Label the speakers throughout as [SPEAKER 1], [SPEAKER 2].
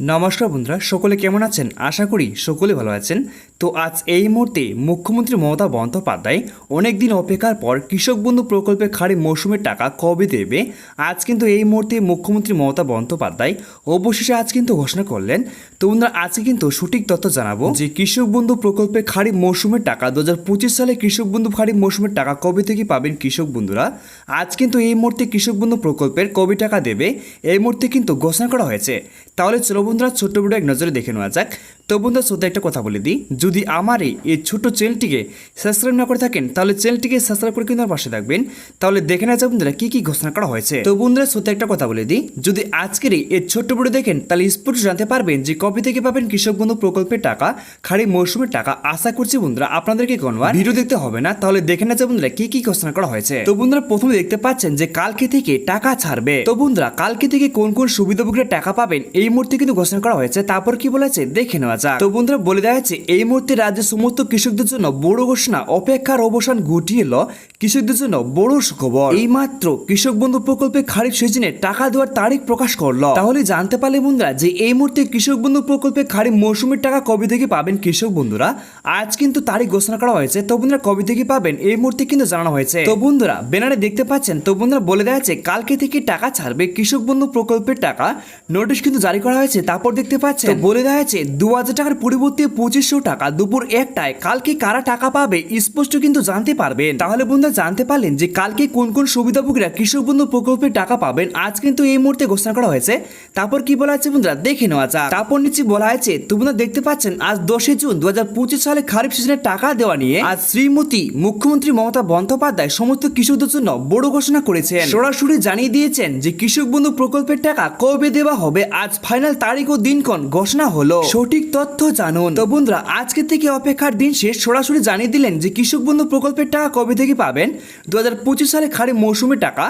[SPEAKER 1] নমস্কার বন্ধুরা, সকলে কেমন আছেন? আশা করি সকলে ভালো আছেন। তো আজ এই মুহূর্তে মুখ্যমন্ত্রী মমতা বন্দ্যোপাধ্যায় অনেক দিন অপেক্ষার পর কৃষক বন্ধু প্রকল্পে খাড়ি মৌসুমের টাকা কবে দেবে? আজ কিন্তু এই মুহূর্তে মুখ্যমন্ত্রী মমতা বন্দ্যোপাধ্যায় অবশেষে আজ কিন্তু ঘোষণা করলেন। তো বন্ধুরা, আজকে কিন্তু সঠিক তথ্য জানাব যে কৃষক বন্ধু প্রকল্পে খাড়ি মৌসুমের টাকা দু হাজার পঁচিশ সালে কৃষক বন্ধু খাড়ি মৌসুমের টাকা কবে থেকে পাবেন কৃষক বন্ধুরা? আজ কিন্তু এই মুহূর্তে কৃষক বন্ধু প্রকল্পের কবে টাকা দেবে? এই মুহূর্তে কিন্তু ঘোষণা করা হয়েছে। তাহলে চলো বন্ধুরা ছোট্ট ভিডিও এক নজরে দেখে নেওয়া যাক তো বন্ধুরা শ্রোতা একটা কথা বলে দিই। যদি আমার এই ছোট্ট চ্যানেলটিকে সাবস্ক্রাইব না করে থাকেন, তাহলে চ্যানেলটিকে সাবস্ক্রাইব করে কিন্তু পাশে থাকবেন। তাহলে দেখে নেওয়া যাক বন্ধুরা, কী কী ঘোষণা করা হয়েছে। তো বন্ধুরা শ্রোতা একটা কথা বলে দিই, যদি আজকের এই ছোট্ট ভিডিও দেখেন, তাহলে স্পষ্ট জানতে পারবেন যে কবে থেকে পাবেন কৃষক বন্ধু প্রকল্পের টাকা খাড়ি মৌসুমের টাকা। আশা করছি বন্ধুরা, আপনাদেরকে কোনো আর ভিডিও দেখতে হবে না। তাহলে দেখে নেওয়া যাক বন্ধুরা, কী কি ঘোষণা করা হয়েছে। তো বন্ধুরা, প্রথমে দেখতে পাচ্ছেন যে কালকে থেকে টাকা ছাড়বে। তো বন্ধুরা, কালকে থেকে কোন কোন সুবিধাভোগীরা টাকা পাবেন, এই মুহূর্তে কিন্তু ঘোষণা করা হয়েছে। তারপর কি বলেছে, দেখে নেওয়া যাক। তো বন্ধুরা বলে দেওয়া হয়েছে এই মুহূর্তে রাজ্যের সমস্ত কৃষকদের জন্য বড় ঘোষণা অপেক্ষার অবসান ঘটিয়ে এলো কৃষকদের জন্য বড় সুখবর। এই মাত্র কৃষক বন্ধু প্রকল্পে খারিফ সিজনে টাকা দেওয়ার তারিখ প্রকাশ করল। তাহলে জানতে পারলে বন্ধুরা যে এই মুহূর্তে কৃষক বন্ধু প্রকল্পে খারিফ মৌসুমের টাকা কবে থেকে পাবেন কৃষক বন্ধুরা আজ কিন্তু তারিখ ঘোষণা করা হয়েছে। তো বন্ধুরা কবে থেকে পাবেন এই মুহূর্তে কিন্তু জানানো হয়েছে। তো বন্ধুরা ব্যানারে দেখতে পাচ্ছেন তো বন্ধুরা বলে দেওয়া আছে কালকে থেকে টাকা ছাড়বে কৃষক বন্ধু প্রকল্পের টাকা। নোটিশ কিন্তু জারি করা হয়েছে তারপর দেখতে পাচ্ছেন বলে দেওয়া আছে দু হাজার টাকার পরিবর্তে পঁচিশশো টাকা। দুপুর একটায় কালকে কারা টাকা পাবে, স্পষ্ট কিন্তু জানতে পারবেন। তাহলে বন্ধুরা জানতে পারলেন যে কালকে কোন কোন সুবিধাভোগীরা কৃষক বন্ধু প্রকল্পের টাকা পাবেন। আজ কিন্তু এই মুহূর্তে ঘোষণা করা হয়েছে। তারপর কি বলা আছে বন্ধুরা? দেখে নেওয়া যাক। তারপর নিচে বলা হয়েছে তোমরা দেখতে পাচ্ছেন, আজ দশই জুন দু হাজার পঁচিশ সালে খারিফ সিজনের টাকা দেওয়া নিয়ে আজ শ্রীমতী মুখ্যমন্ত্রী মমতা বন্দ্যোপাধ্যায় সমস্ত কৃষকদের জন্য বড় ঘোষণা করেছেন। সরাসরি জানিয়ে দিয়েছেন যে কৃষক বন্ধু প্রকল্পের টাকা কবে দেওয়া হবে, আজ ফাইনাল তারিখ ও দিনক্ষণ ঘোষণা হলো। সঠিক তথ্য জানুন। তো বন্ধুরা, আজকে থেকে অপেক্ষার দিন শেষ। সরাসরি জানিয়ে দিলেন যে কৃষক বন্ধু প্রকল্পের টাকা কবে থেকে পাবেন? দুহাজার পঁচিশ সালে খারিফ মৌসুমের টাকা।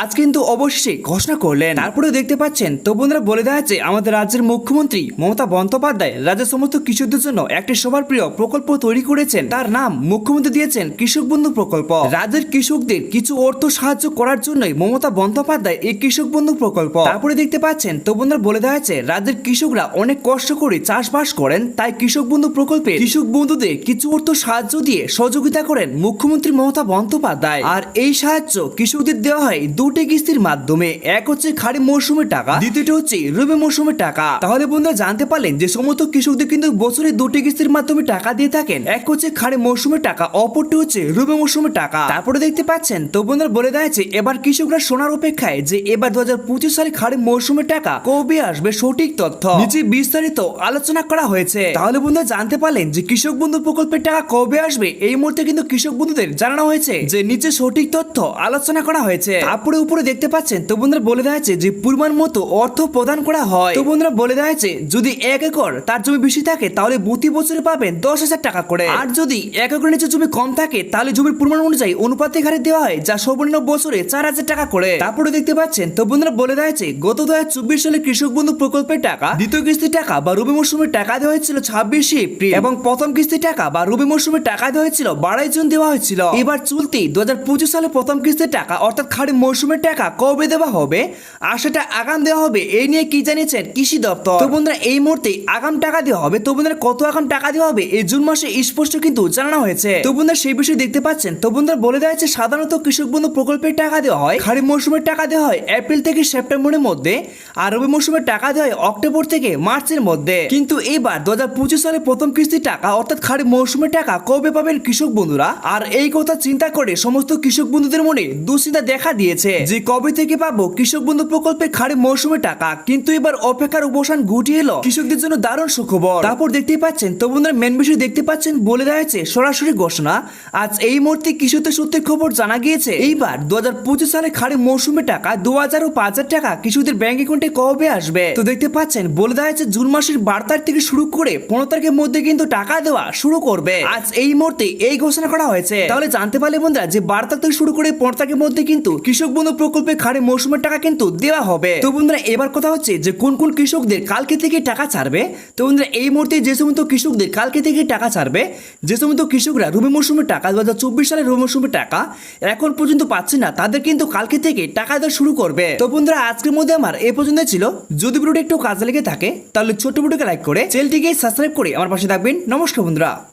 [SPEAKER 1] আজ কিন্তু অবশ্যই ঘোষণা করলেন। তারপরে দেখতে পাচ্ছেন, তো বন্ধুরা বলে দেওয়া আছে, আমাদের রাজ্যের মুখ্যমন্ত্রী মমতা বন্দ্যোপাধ্যায় রাজ্যের সমস্ত কৃষকদের জন্য একটি সবার প্রিয় প্রকল্প তৈরি করেছেন। তার নাম মুখ্যমন্ত্রী দিয়েছেন কৃষক বন্ধু প্রকল্প। রাজ্যের কৃষকদের কিছু অর্থ সাহায্য করার জন্যই মমতা বন্দ্যোপাধ্যায় এই কৃষক বন্ধু প্রকল্প। তারপরে দেখতে পাচ্ছেন, তো বন্ধুরা বলে দেওয়া আছে, রাজ্যের কৃষকরা অনেক কষ্ট করে চাষবাস করেন তাই কৃষক বন্ধু প্রকল্পে কৃষক বন্ধুদের কিছু অর্থ সাহায্য দিয়ে সহযোগিতা করেন মুখ্যমন্ত্রী মমতা বন্দ্যোপাধ্যায়। আর এই সাহায্য কৃষকদের দেওয়া হয় দুটি কিস্তির মাধ্যমে। এক হচ্ছে খারিফ মৌসুমের টাকা, দ্বিতীয়টি হচ্ছে রবি মৌসুমের টাকা। তাহলে বন্ধুরা জানতে পারলেন যে সমস্ত কৃষকদের কিন্তু বছরে দুটি কিস্তির মাধ্যমে টাকা দিয়ে থাকেন। এক হচ্ছে খারিফ মৌসুমের টাকা, অপরটি হচ্ছে রবি মৌসুমের টাকা। তারপরে দেখতে পাচ্ছেন, তো বন্ধুরা বলে দেওয়া এবার কৃষকরা শোনার অপেক্ষায় যে এবার দু হাজার পঁচিশ সালে খারিফ মৌসুমের টাকা কবে আসবে সঠিক তথ্য। নিচে বিস্তারিত আলোচনা করা হয়েছে। তাহলে বন্ধুরা জানতে পারলেন যে কৃষক বন্ধু প্রকল্পের টাকা কবে আসবে? এই মুহূর্তে কিন্তু কৃষক বন্ধুদের জানানো হয়েছে যে নিচে সঠিক তথ্য আলোচনা করা হয়েছে। তারপরে উপরে দেখতে পাচ্ছেন, তো বন্ধুরা বলে দেওয়া যে পরিমাণ মতো অর্থ প্রদান করা হয়। তো বন্ধুরা বলে দেওয়া আছে যদি এক একর তার জমি বেশি থাকে, তাহলে প্রতি বছরে পাবেন দশ হাজার টাকা করে। আর যদি এক একর নিচে জমি কম থাকে, তাহলে জমির পরিমাণ অনুযায়ী অনুপাতিক হারে দেওয়া হয়, যা সর্বনিম্ন বছরে চার হাজার টাকা করে। তারপরে দেখতে পাচ্ছেন, তো বন্ধুরা বলে দেওয়া আছে গত দু হাজার চব্বিশ সালে কৃষক বন্ধু প্রকল্পের টাকা দ্বিতীয় কিস্তির টাকা বা রবি মৌসুমের টাকা দেওয়া হয়েছিল ছাব্বিশে এপ্রিল এবং প্রথম কিস্তির টাকা বা রবি মৌসুমের টাকা দেওয়া হয়েছিল বারোই জুন দেওয়া হয়েছিল। এবার চলতি দু হাজার পঁচিশ সালে প্রথম কিস্তির টাকা অর্থাৎ খারিফ মৌসুমের টাকা কবে দেওয়া হবে? আর সেটা আগাম দেওয়া হবে এই নিয়ে কি জানিয়েছেন কৃষি দপ্তর? তো বন্ধুরা, এই মুহূর্তে আগাম টাকা দেওয়া হবে, তো বন্ধুরা, কত আগাম টাকা দেওয়া হবে এই জুন মাসে স্পষ্ট কিন্তু জানানো হয়েছে। তো বন্ধুরা, সেই বিষয়ে দেখতে পাচ্ছেন, তো বন্ধুরা, বলে দেওয়া হয়েছে, সাধারণত কৃষক বন্ধু প্রকল্পের টাকা দেওয়া হয়, খারিফ মৌসুমের টাকা দেওয়া হয় এপ্রিল থেকে সেপ্টেম্বরের মধ্যে, আর রবি মৌসুমের টাকা দেওয়া হয় অক্টোবর থেকে মার্চের মধ্যে। কিন্তু এবার দু হাজার পঁচিশ সালে প্রথম কিস্তির টাকা, অর্থাৎ খারিফ মৌসুমের টাকা কবে পাবেন কৃষক বন্ধুরা? আর এই কথা চিন্তা করে সমস্ত কৃষক বন্ধুদের মনে দুশ্চিন্তা দেখা দিয়েছে যে কবে থেকে পাবো কৃষক বন্ধু প্রকল্পে খারিফ মৌসুমের টাকা। কিন্তু এবার অপেক্ষার অবসান ঘটিয়ে এলো কৃষকদের জন্য দারুণ সুখবর। তারপর দেখতেই পাচ্ছেন, তো বন্ধুরা মেন বিষয় দেখতে পাচ্ছেন বলে দেওয়া হয়েছে সরাসরি ঘোষণা। আজ এই মুহূর্তে কৃষকদের সত্যি খবর জানা গিয়েছে। এইবার দু হাজার পঁচিশ সালে খারিফ মৌসুমের টাকা দু হাজার ও পাঁচ হাজার টাকা কৃষকদের ব্যাংক অ্যাকাউন্টে কবে আসবে? তো দেখতে পাচ্ছেন, বলে দেওয়া হয়েছে জুন মাসের বারো তারিখ থেকে শুরু করে পনেরো তারিখের মধ্যে কিন্তু টাকা দেওয়া শুরু করবে। আজ এই মুহূর্তে এই ঘোষণা করা হয়েছে। তাহলে জানতে পারলে বন্ধুরা যে বারো তারিখ থেকে শুরু করে পনেরো তারিখের মধ্যে কিন্তু কৃষক বন্ধু প্রকল্পে খাড়ে মৌসুমের টাকা কিন্তু দেওয়া হবে। তো বন্ধুরা, এবার কথা হচ্ছে যে কোন কোন কৃষকদের কালকে থেকে টাকা ছাড়বে? তো বন্ধুরা, এই মুহূর্তে যে সমস্ত কৃষকদের কালকে থেকে টাকা ছাড়বে, যে সমস্ত কৃষকরা রবি মৌসুমের টাকা দু হাজার চব্বিশ সালের রবি মৌসুমের টাকা এখন পর্যন্ত পাচ্ছে না, তাদের কিন্তু কালকে থেকে টাকা দেওয়া শুরু করবে। তো বন্ধুরা, আজকের মধ্যে আমার এ পর্যন্ত ছিল। যদি ভিডিওটা একটু কাজে লেগে থাকে, তাহলে ছোট্ট ভিডিওকে লাইক করে চ্যানেলটিকে সাবস্ক্রাইব করে আমার পাশে থাকবেন। নমস্কার বন্ধুরা।